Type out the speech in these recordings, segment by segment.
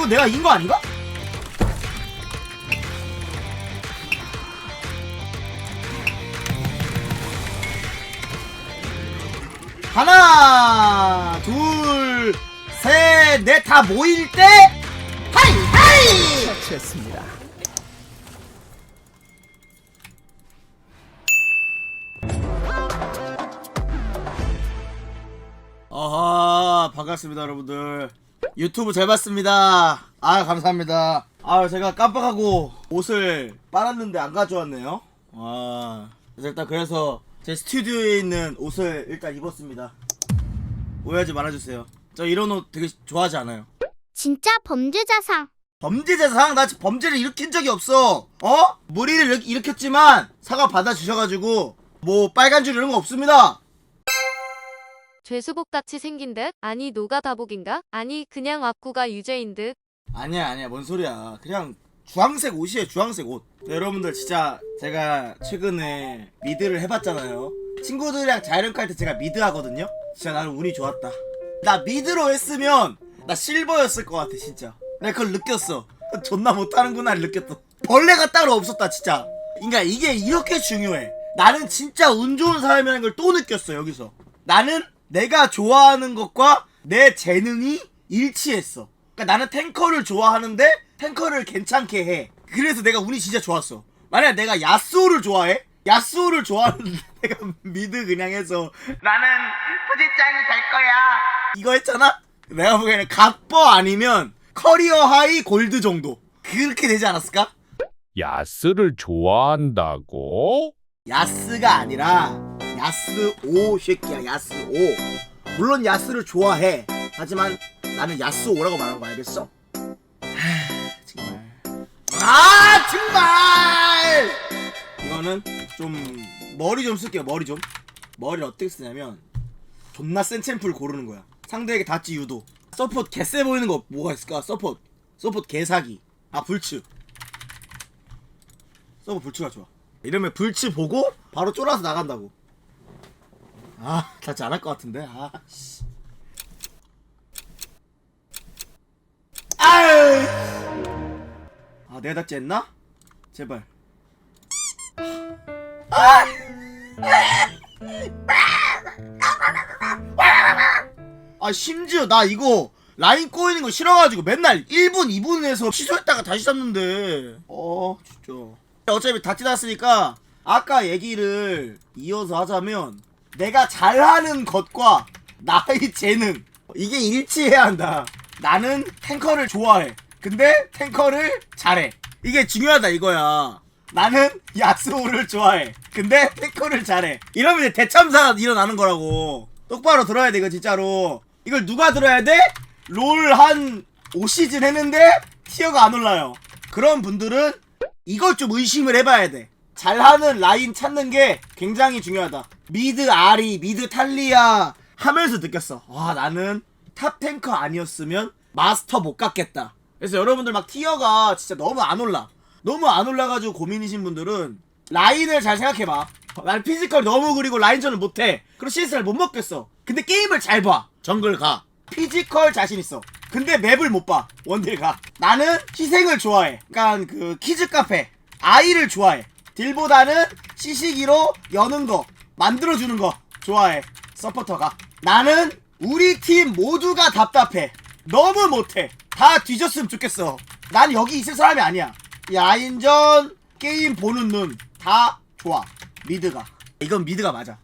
이거 내가 이긴 거 아닌가? 하나, 둘, 셋, 넷다 모일 때 하이 하이! 처치했습니다. 아하 반갑습니다 여러분들 유튜브 잘 봤습니다. 아 감사합니다. 아 제가 깜빡하고 옷을 빨았는데 안 가져왔네요. 와 그래서 일단 그래서 제 스튜디오에 있는 옷을 일단 입었습니다. 오해하지 말아주세요. 저 이런 옷 되게 좋아하지 않아요. 진짜 범죄자상. 범죄자상? 나 범죄를 일으킨 적이 없어. 어? 무리를 일- 일으켰지만 사과 받아주셔가지고 뭐 빨간 줄 이런 거 없습니다 죄수복같이 생긴 듯? 아니 노가 다복인가? 아니 그냥 악구가 유죄인 듯? 아니야 아니야. 뭔 소리야. 그냥 주황색 옷이에요 주황색 옷. 여러분들 진짜 제가 최근에 미드를 해봤잖아요. 친구들이랑 자이런카 할때 제가 미드 하거든요? 진짜 나는 운이 좋았다. 나 미드로 했으면 나 실버였을 것 같아 진짜. 내가 그걸 느꼈어. 존나 못하는구나를 느꼈어 벌레가 따로 없었다 진짜. 그러니까 이게 이렇게 중요해. 나는 진짜 운 좋은 사람이라는 걸 또 느꼈어 여기서. 나는 내가 좋아하는 것과 내 재능이 일치했어. 그러니까 나는 탱커를 좋아하는데 탱커를 괜찮게 해. 그래서 내가 운이 진짜 좋았어. 만약 내가 야스오를 좋아해? 야스오를 좋아하는데 내가 미드 그냥 해서. 나는 부지짱이 될 거야. 이거 했잖아? 내가 보기에는 각버 아니면 커리어 하이 골드 정도. 그렇게 되지 않았을까? 야스를 좋아한다고? 야스가 아니라 야스 오 새끼야 야스 오. 물론 야스를 좋아해. 하지만 나는 야스 오라고 말한 거 알겠어? 하, 정말. 아 정말! 이거는 좀 머리 좀 쓸게요 머리 좀. 머리를 어떻게 쓰냐면 존나 센 챔프를 고르는 거야. 상대에게 닿지 유도. 서폿 개쎄 보이는 거 뭐가 있을까? 서폿 서폿 개사기. 아 불츠. 서브 불츠가 좋아. 이러면 불츠 보고 바로 쫄아서 나간다고. 아, 같이 안할것 같은데. 아, 씨. 아유. 아, 내가 닥지 했나? 제발. 아! 아, 심지어 나 이거 라인 꼬이는 거 싫어가지고 맨날 1분, 2분에서 취소했다가 다시 잡는데. 어, 진짜. 어차피 다 찢었으니까 아까 얘기를 이어서 하자면 내가 잘하는 것과 나의 재능 이게 일치해야 한다. 나는 탱커를 좋아해. 근데 탱커를 잘해. 이게 중요하다 이거야. 나는 야스오를 좋아해. 근데 탱커를 잘해. 이러면 이제 대참사가 일어나는 거라고. 똑바로 들어야 돼 이거 진짜로. 이걸 누가 들어야 돼? 롤 한 5시즌 했는데 티어가 안 올라요. 그런 분들은 이걸 좀 의심을 해봐야 돼. 잘하는 라인 찾는 게 굉장히 중요하다. 미드 아리, 미드 탈리아 하면서 느꼈어. 와, 나는 탑 탱커 아니었으면 마스터 못 갔겠다. 그래서 여러분들 막 티어가 진짜 너무 안 올라. 너무 안 올라가지고 고민이신 분들은 라인을 잘 생각해봐. 난 피지컬 너무 그리고 라인전을 못해. 그리고 CS를 못 먹겠어. 근데 게임을 잘 봐. 정글 가. 피지컬 자신 있어. 근데 맵을 못 봐. 원딜 가. 나는 희생을 좋아해. 그러니까 그 키즈 카페 아이를 좋아해. 딜보다는 시시기로 여는 거, 만들어 주는 거 좋아해. 서포터가. 나는 우리 팀 모두가 답답해. 너무 못해. 다 뒤졌으면 좋겠어. 난 여기 있을 사람이 아니야. 야인전 게임 보는 눈 다 좋아. 미드가. 이건 미드가 맞아.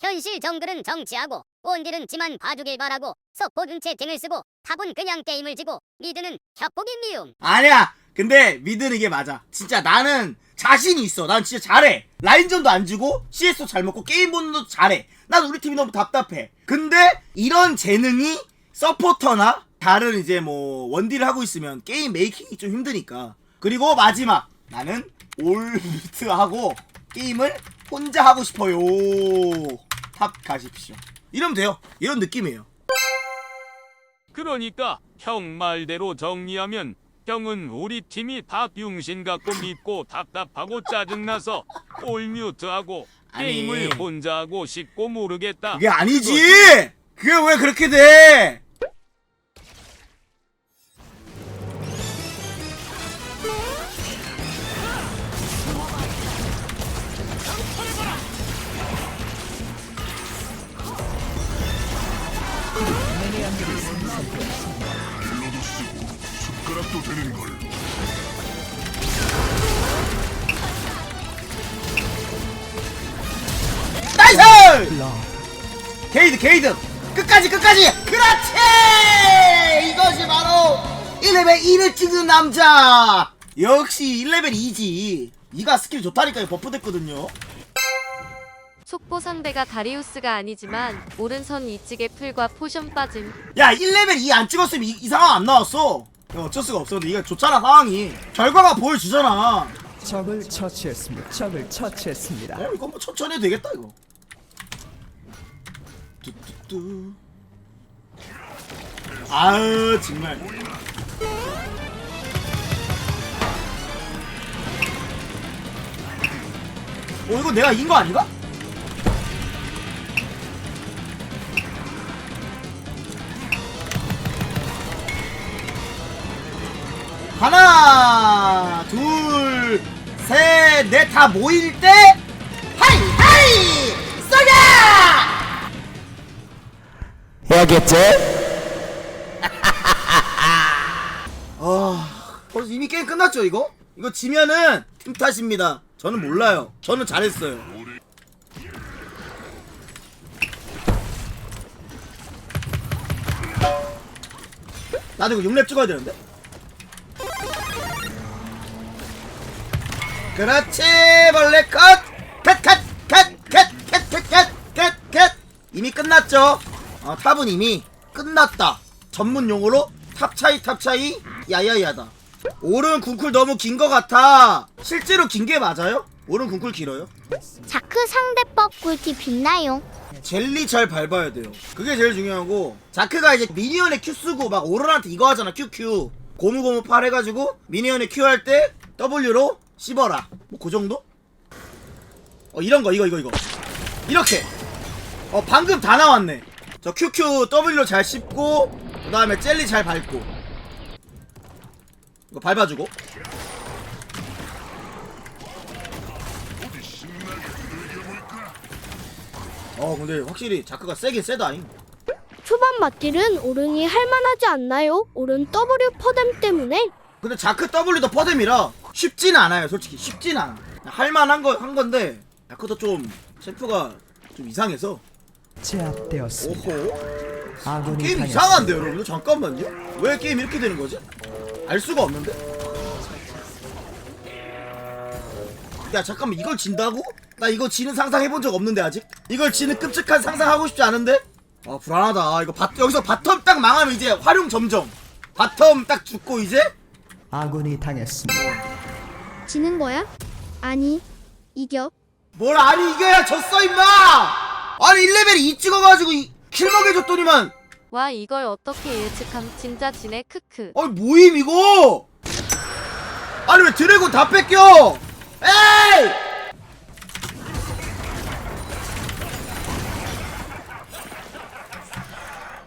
현실 정글은 정치하고 온딜은 지만 봐주길 바라고 서포는 채팅을 쓰고 탑은 그냥 게임을 지고 미드는 협곡이 미움 아니야. 근데 미드는 이게 맞아. 진짜 나는 자신이 있어. 난 진짜 잘해. 라인전도 안 지고 CS도 잘 먹고 게임 보는 것도 잘해. 난 우리 팀이 너무 답답해. 근데 이런 재능이 서포터나 다른 이제 뭐 원딜을 하고 있으면 게임 메이킹이 좀 힘드니까. 그리고 마지막 나는 올트 하고 게임을 혼자 하고 싶어요. 탑 가십시오. 이러면 돼요. 이런 느낌이에요. 그러니까 형 말대로 정리하면 형은 우리 팀이 다 병신 같고 믿고 답답하고 짜증나서 올 뮤트하고 아니. 게임을 혼자 하고 싶고 모르겠다. 그게 아니지. 그게 왜 그렇게 돼? 쓰는 걸로. 나이스! 게이드 게이드 끝까지 끝까지 그렇지! 이것이 바로 1레벨 2를 찍는 남자. 역시 1레벨 2지. 이가 스킬 좋다니까요. 버프 됐거든요. 속보 상대가 다리우스가 아니지만 오른손 이찌개 풀과 포션 빠짐. 야 1레벨 2 안 찍었으면 이, 이 상황 안 나왔어. 야, 어쩔 수가 없어 근데 이게 좋잖아 상황이 결과가 보여주잖아 적을 처치했습니다. 적을 처치했습니다. 어 이거 뭐 천천히 해도 되겠다 이거 뚜뚜뚜 아유 정말 어 이거 내가 이긴 거 아닌가? 하나 둘 셋 넷 다 모일 때 하이 하이! 쏘자! 해야겠지? 아 벌써 이미 게임 끝났죠 이거? 이거 지면은 팀 탓입니다. 저는 몰라요. 저는 잘했어요. 나도 이거 6렙 찍어야 되는데 그렇지 벌레 컷컷 컷 컷 컷 컷 컷 컷 컷 이미 끝났죠? 어, 탑은 이미 끝났다. 전문 용어로 탑 차이 탑 차이 야야야다. 오른 궁쿨 너무 긴 거 같아. 실제로 긴 게 맞아요? 오른 궁쿨 길어요? 자크 상대법 꿀팁 빛나요. 젤리 잘 밟아야 돼요. 그게 제일 중요하고 자크가 이제 미니언에 Q 쓰고 막 오른한테 이거 하잖아 QQ 고무고무 팔 해가지고 미니언에 Q 할 때 W로 씹어라. 뭐 그 정도? 어 이런 거 이거 이거 이거. 이렇게. 어 방금 다 나왔네. 저 QQ W로 잘 씹고 그 다음에 젤리 잘 밟고. 이거 밟아주고. 어 근데 확실히 자크가 세긴 세다 잉. 초반 맞딜은 오른이 할만하지 않나요? 오른 W 퍼뎀 때문에? 근데 자크 W도 퍼뎀이라 쉽지는 않아요 솔직히. 쉽지는 않아. 할만한 거 한 건데 자크도 좀 챔프가 좀 이상해서. 제압되었습니다. 오호. 아군이 게임 당했습니다. 이상한데 여러분들? 잠깐만요. 왜 게임 이렇게 되는 거지? 알 수가 없는데? 야 잠깐만. 이걸 진다고? 나 이거 지는 상상 해본 적 없는데 아직? 이걸 지는 끔찍한 상상 하고 싶지 않은데? 아 불안하다. 이거 바, 여기서 바텀 딱 망하면 이제 활용 점정 바텀 딱 죽고 이제 아군이 당했습니다. 지는 거야? 아니 이겨? 뭘 아니 이겨야 졌어 임마! 아니 1레벨 2 찍어가지고 이- 킬 먹여줬더니만. 와 이걸 어떻게 예측함? 진짜 지네 크크. 아니 뭐임 이거! 아니 왜 드래곤 다 뺏겨? 에이!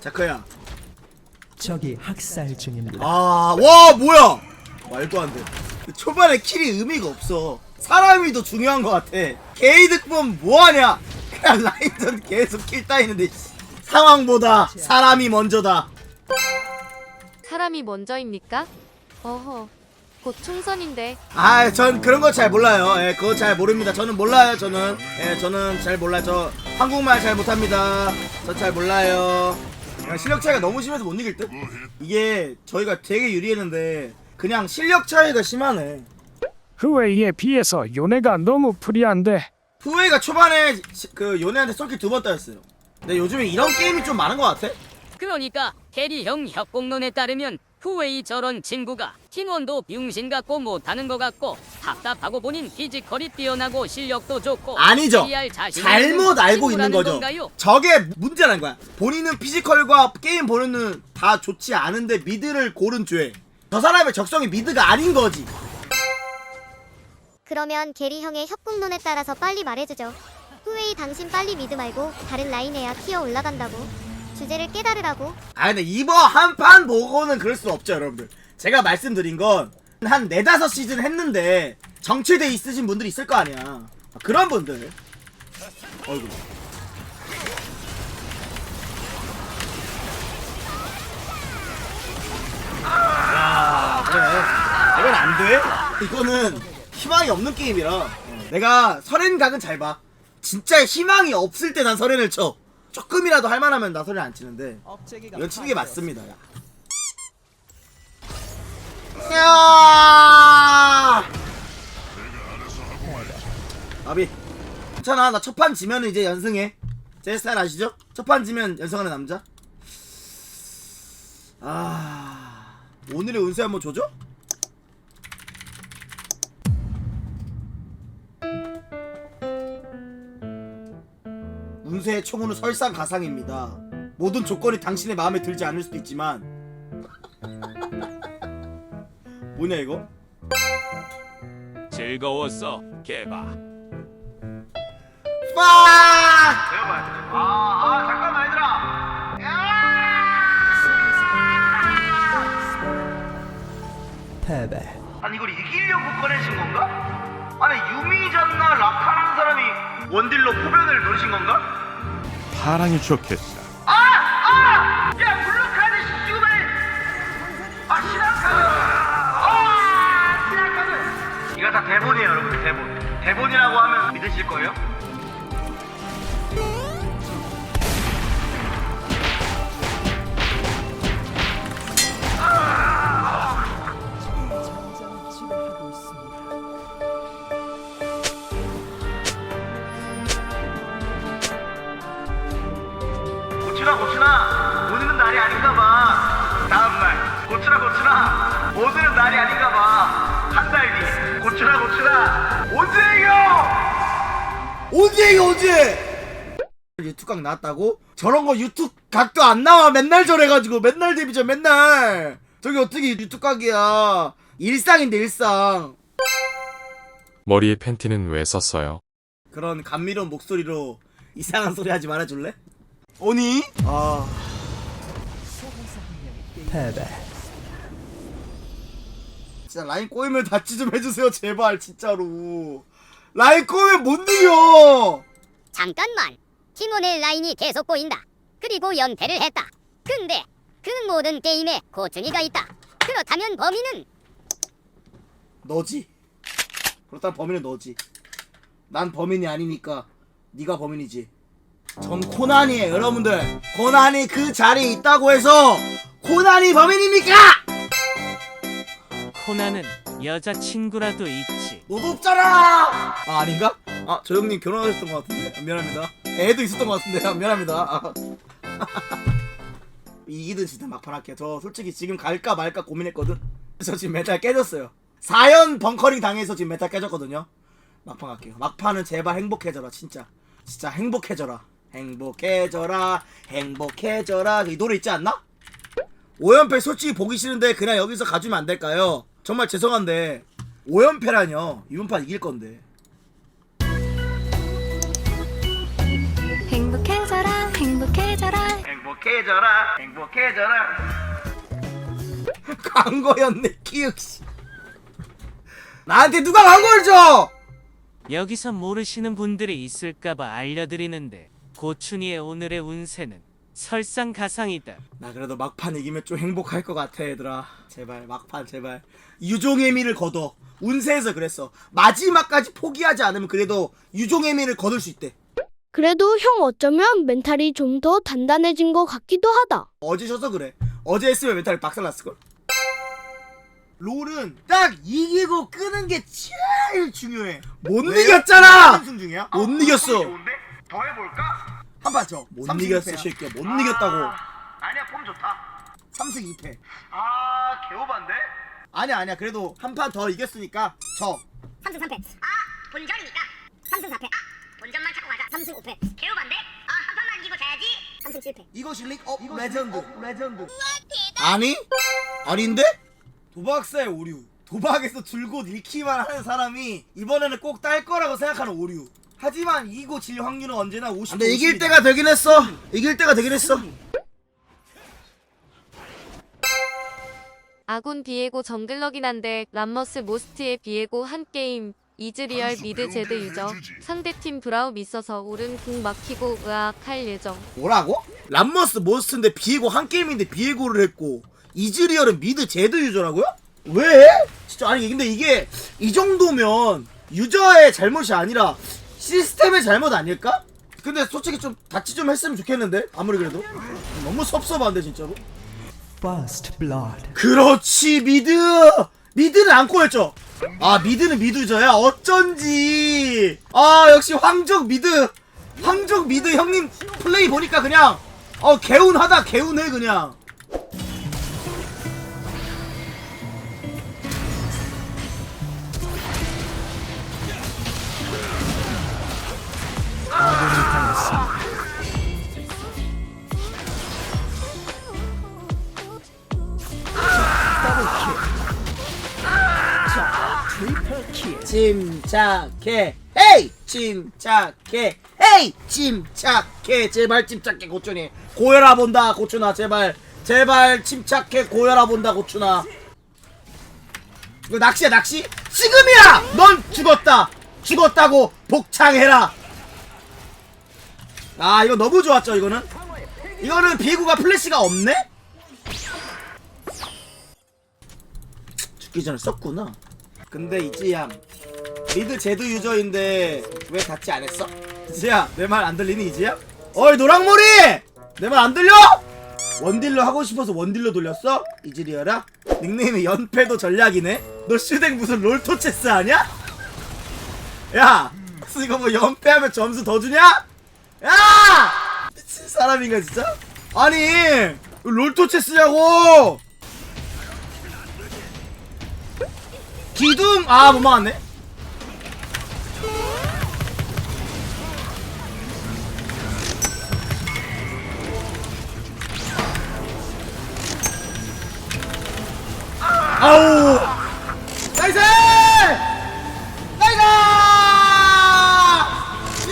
자크야 적이 학살 중입니다. 아 와 뭐야 말도 안 돼 초반에 킬이 의미가 없어 사람이 더 중요한 것 같아 게이득 보면 뭐하냐 그냥 라인전 계속 킬 따이는데 씨. 상황보다 사람이 먼저다 사람이 먼저입니까? 어허. 곧 총선인데 아, 전 그런 거 잘 몰라요. 예, 그거 잘 모릅니다. 저는 몰라요. 저는 예, 저는 잘 몰라요. 저 한국말 잘 못합니다. 저 잘 몰라요. 그냥 실력 차이가 너무 심해서 못 이길 듯. 이게 저희가 되게 유리했는데 그냥 실력 차이가 심하네. 후웨이에 비해서 요네가 너무 프리한데 후웨이가 초반에 시- 그 요네한테 쏠킬 두 번 따였어요. 근데 요즘에 이런 게임이 좀 많은 것 같아. 그러니까 캐리 형 협공론에 따르면 후웨이 저런 친구가 팀원도 병신 같고 못하는 것 같고 답답하고 본인 피지컬이 뛰어나고 실력도 좋고 아니죠. 자신이 잘못 있는 알고 있는 친구라는 거죠. 건가요? 저게 문제라는 거야. 본인은 피지컬과 게임 보는 눈다 좋지 않은데 미드를 고른 죄. 저 사람의 적성이 미드가 아닌 거지. 그러면 게리 형의 협곡론에 따라서 빨리 말해주죠. 후웨이 당신 빨리 미드 말고 다른 라인에야 튀어 올라간다고. 주제를 깨달으라고. 아 근데 이번 한 판 보고는 그럴 수 없죠 여러분들. 제가 말씀드린 건 한 네다섯 시즌 했는데 정체돼 있으신 분들이 있을 거 아니야. 아, 그런 분들. 어이구. 야 그래. 이건 안돼? 이거는 희망이 없는 게임이라. 어, 내가 설엔 각은 잘봐. 진짜 희망이 없을 때 난 설렌을 쳐 조금이라도 할만하면 나 설렌 안 치는데 이건 치는 게 맞습니다 야. 야 아비 괜찮아 나 첫 판 지면 이제 연승해 제 스타일 아시죠? 첫 판 지면 연승하는 남자 아 오늘의 운세 한번 줘줘? 운세의 총우는 설상가상입니다. 모든 조건이 당신의 마음에 들지 않을 수도 있지만 뭐냐 이거? 즐거웠어 개바 빠! 아, 아 잠깐만 얘들아. 패배. 아니 이걸 이기려고 꺼내신 건가? 아니 유미전나 라카라는 사람이 원딜로 포변을 노리신 건가? 파랑이 좋겠어. 아! 아! 야 블루카드 시구만! 아 시나카드! 아 시나카드! 이거 다 대본이에요 여러분 대본 대본이라고 하면 믿으실 거예요? 고추나 고추나. 오늘은 날이 아닌가 봐. 다음날. 고추나 고추나. 오늘은 날이 아닌가 봐한 달 뒤. 고추나 고추나. 언제예요 언제예요 언제 유튜각 나왔다고? 저런 거 유튜브 각도 안 나와. 맨날 저래가지고. 맨날 데뷔죠 맨날. 저기 어떻게 유튜각이야? 일상인데 일상. 머리에 팬티는 왜 썼어요? 그런 감미로운 목소리로 이상한 소리 하지 말아줄래? 오니? 아 패배. 진짜 라인 꼬이면 다치 좀 해주세요 제발 진짜로 라인 꼬이면 못 이겨 잠깐만. 팀원의 라인이 계속 보인다. 그리고 연패를 했다. 근데 그 모든 게임에 고충이가 있다. 그렇다면 범인은 너지 그렇다면 범인은 너지 난 범인이 아니니까 네가 범인이지 전 코난이에요 여러분들. 코난이 그 자리에 있다고 해서 코난이 범인입니까? 코나는 여자친구라도 있지. 너도 없잖아! 아 아닌가? 아 저 형님 결혼하셨던 것 같은데? 아, 미안합니다. 애도 있었던 것 같은데? 아, 미안합니다. 아. 이기든 진짜 막판 할게요. 저 솔직히 지금 갈까 말까 고민했거든. 저 지금 메탈 깨졌어요. 4연 벙커링 당해서 지금 메탈 깨졌거든요. 막판 갈게요. 막판은 제발 행복해져라 진짜. 진짜 행복해져라 행복해져라 행복해져라. 이 노래 있지 않나? 5연패 솔직히 보기 싫은데 그냥 여기서 가주면 안 될까요? 정말 죄송한데 5연패라뇨. 이번 판 이길 건데. 행복해져라 행복해져라. 행복해져라 행복해져라. 광고였네 키읔씨. 나한테 누가 광고를 줘? 여기서 모르시는 분들이 있을까봐 알려드리는데 고춘이의 오늘의 운세는 설상가상이다. 나 그래도 막판 이기면 좀 행복할 것 같아 얘들아. 제발 막판 제발. 유종의 미를 거둬. 운세에서 그랬어. 마지막까지 포기하지 않으면 그래도 유종의 미를 거둘 수 있대. 그래도 형 어쩌면 멘탈이 좀 더 단단해진 것 같기도 하다. 어제 져서 그래. 어제 했으면 멘탈이 박살났을걸. 롤은 딱 이기고 끄는 게 제일 중요해. 못 이겼잖아! 못 이겼어 더 해볼까? 한판 쳐. 못 이겼어 새끼야 못 이겼다고 아니야 폼 좋다 3승 2패 아 개오반데? 아니야 아니야 그래도 한 판 더 이겼으니까 져 3승 3패. 아 본전이니까 3승 4패. 아 본전만 찾고 가자. 3승 5패. 개우반데? 아 한 판만 이기고 자야지. 3승 7패. 이것이 릭업 레전드 레전드 아니? 아닌데? 도박사의 오류 도박에서 줄곧 잃기만 하는 사람이 이번에는 꼭 딸 거라고 생각하는 오류 하지만 이기고 질 확률은 언제나 50 근데 이길 때가 되긴 했어 이길 때가 되긴 했어 아군 비에고 정글러긴 한데 람머스 모스트의 비에고 한 게임 이즈리얼 미드 제드 유저 상대팀 브라움 있어서 오른 궁 막히고 으악 할 예정 뭐라고? 람머스 모스트인데 비에고 한 게임인데 비에고를 했고 이즈리얼은 미드 제드 유저라고요? 왜? 진짜 아니 근데 이게 이 정도면 유저의 잘못이 아니라 시스템의 잘못 아닐까? 근데 솔직히 좀 같이 좀 했으면 좋겠는데? 아무리 그래도. 너무 섭섭한데 진짜로. First blood. 그렇지 미드! 미드는 안 꼬였죠? 아 미드는 미드저야? 어쩐지. 아 역시 황적 미드. 황적 미드 형님 플레이 보니까 그냥 어 개운하다 개운해 그냥 침착해. 헤이 침착해. 헤이 침착해. 제발 침착해 고춘이. 고혈압 본다 고춘아. 제발 제발 침착해. 고혈압 본다 고춘아. 이거 낚시야 낚시? 지금이야! 넌 죽었다. 죽었다고 복창해라. 아 이거 너무 좋았죠 이거는? 이거는 비구가 플래시가 없네? 죽기 전에 썼구나 근데 이지얌 미드 제드 유저인데 왜안 했어? 이지야 내 말 안 들리니 이지야? 어이 노랑머리 내 말 안 들려? 원딜러 하고 싶어서 원딜러 돌렸어? 이지리어라? 닉네임이 연패도 전략이네? 너 슈댕 무슨 롤토체스 아냐? 야! 이거 뭐 연패하면 점수 더 주냐? 야! 미친 사람인가 진짜? 아니 롤토체스냐고! 기둥? 아 못 막았네. 아우! 나이스! 나이스!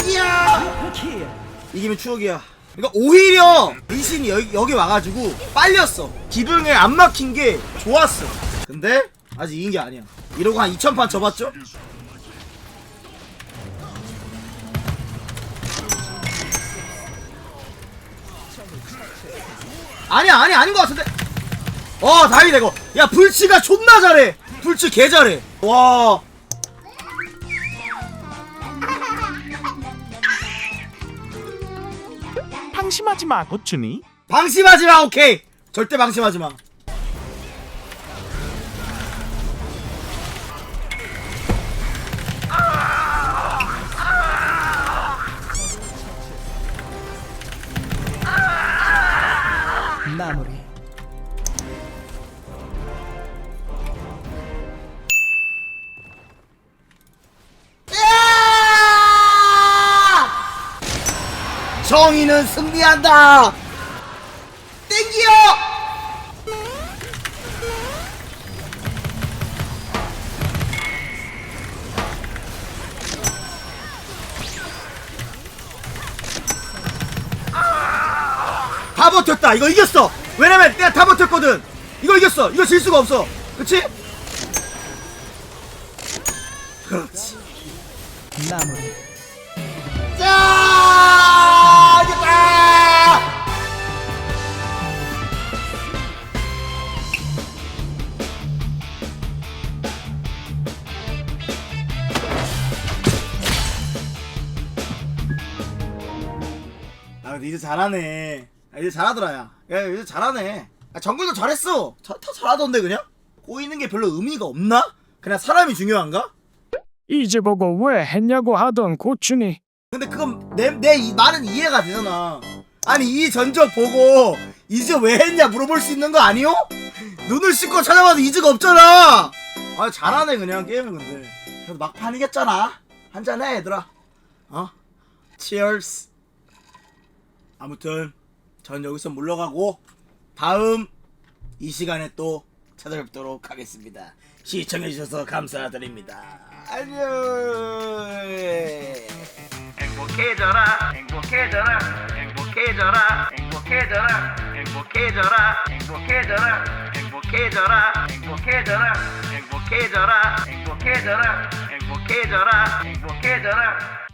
이기야! 킬. 이기면 추억이야. 그러니까 오히려 리신이 여기, 여기 와가지고 빨렸어. 기둥에 안 막힌 게 좋았어. 근데 아직 이긴 게 아니야 이러고 한 2000판 접었죠? 아니야 아니야 아닌 것 같은데. 어 다행이다 이거. 야 불치가 존나 잘해. 불치 개 잘해. 와. 방심하지 마, 고춘이. 방심하지 마 오케이. 절대 방심하지 마 정의는 승리한다. 땡기요! 다 버텼다. 이거 이겼어. 왜냐면 내가 다 버텼거든. 이거 이겼어. 이거 질 수가 없어. 그치? 그렇지. 마무리. 근데 이제 잘하네 아, 이제 잘하더라 야, 야 이제 잘하네 아, 정글도 잘했어 자, 다 잘하던데 그냥 꼬이는 게 별로 의미가 없나? 그냥 사람이 중요한가? 이제 보고 왜 했냐고 하던 고춘이 근데 그건 내, 내 이- 말은 이해가 되잖아. 아니 이 전적 보고 이즈 왜 했냐 물어볼 수 있는 거 아니요? 눈을 씻고 찾아봐도 이즈가 없잖아. 아 잘하네 그냥 게임은 근데. 그래도 막판 이겼잖아. 한잔해 얘들아. 어? Cheers. 아무튼 전 여기서 물러가고 다음 이 시간에 또 찾아뵙도록 하겠습니다. 시청해주셔서 감사드립니다. 안녕. 행복해져라 행복해져라 행복해져라 행복해져라 행복해져라 행복해져라 행복해져라 행복해져라 행복해져라 행복해져라 행복해져라 행복해져라